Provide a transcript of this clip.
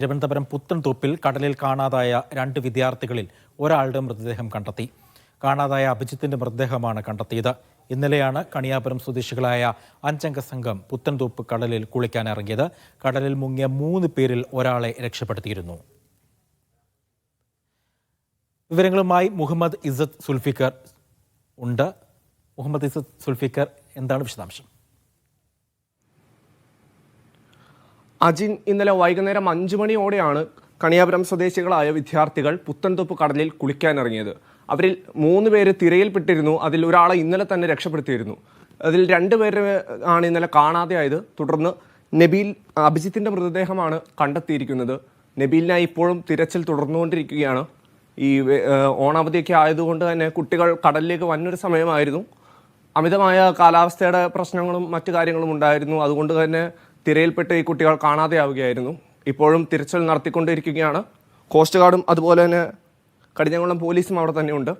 തിരുവനന്തപുരം പുത്തൻതോപ്പിൽ കടലിൽ കാണാതായ രണ്ട് വിദ്യാർത്ഥികളിൽ ഒരാളുടെ മൃതദേഹം കണ്ടെത്തി. കാണാതായ അഭിജിത്തിന്റെ മൃതദേഹമാണ് കണ്ടെത്തിയത്. ഇന്നലെയാണ് കണിയാപുരം സ്വദേശികളായ അഞ്ചംഗ സംഘം പുത്തൻതോപ്പ് കടലിൽ കുളിക്കാനിറങ്ങിയത് കടലിൽ മുങ്ങിയ മൂന്ന് പേരിൽ ഒരാളെ രക്ഷപ്പെടുത്തിയിരുന്നു. വിവരങ്ങളുമായി മുഹമ്മദ് ഇസത്ത് സുൽഫിക്കർ ഉണ്ട്. മുഹമ്മദ് ഇസത്ത് സുൽഫിക്കർ എന്താണ് വിശദാംശം? അജിൻ ഇന്നലെ വൈകുന്നേരം അഞ്ചു മണിയോടെയാണ് കണിയാപുരം സ്വദേശികളായ വിദ്യാർത്ഥികൾ പുത്തൻതൊപ്പ് കടലിൽ കുളിക്കാനിറങ്ങിയത്. അവരിൽ മൂന്ന് പേര് തിരയിൽപ്പെട്ടിരുന്നു. അതിൽ ഒരാളെ ഇന്നലെ തന്നെ രക്ഷപ്പെടുത്തിയിരുന്നു. അതിൽ രണ്ടുപേരെ ആണ് ഇന്നലെ കാണാതെയായത്. തുടർന്ന് നബീൽ അഭിജിത്തിന്റെ മൃതദേഹമാണ് കണ്ടെത്തിയിരിക്കുന്നത്. നബീലിനായി ഇപ്പോഴും തിരച്ചിൽ തുടർന്നുകൊണ്ടിരിക്കുകയാണ്. ഈ ഓണാവധിയൊക്കെ ആയതുകൊണ്ട് തന്നെ കുട്ടികൾ കടലിലേക്ക് വന്നൊരു സമയമായിരുന്നു. അമിതമായ കാലാവസ്ഥയുടെ പ്രശ്നങ്ങളും മറ്റു കാര്യങ്ങളും ഉണ്ടായിരുന്നു. അതുകൊണ്ട് തന്നെ തിരയിൽപ്പെട്ട് ഈ കുട്ടികൾ കാണാതെയാവുകയായിരുന്നു. ഇപ്പോഴും തിരച്ചിൽ നടത്തിക്കൊണ്ടിരിക്കുകയാണ്. കോസ്റ്റ് ഗാർഡും അതുപോലെ തന്നെ കടിഞ്ഞാങ്കുളം പോലീസും അവിടെ തന്നെയുണ്ട്.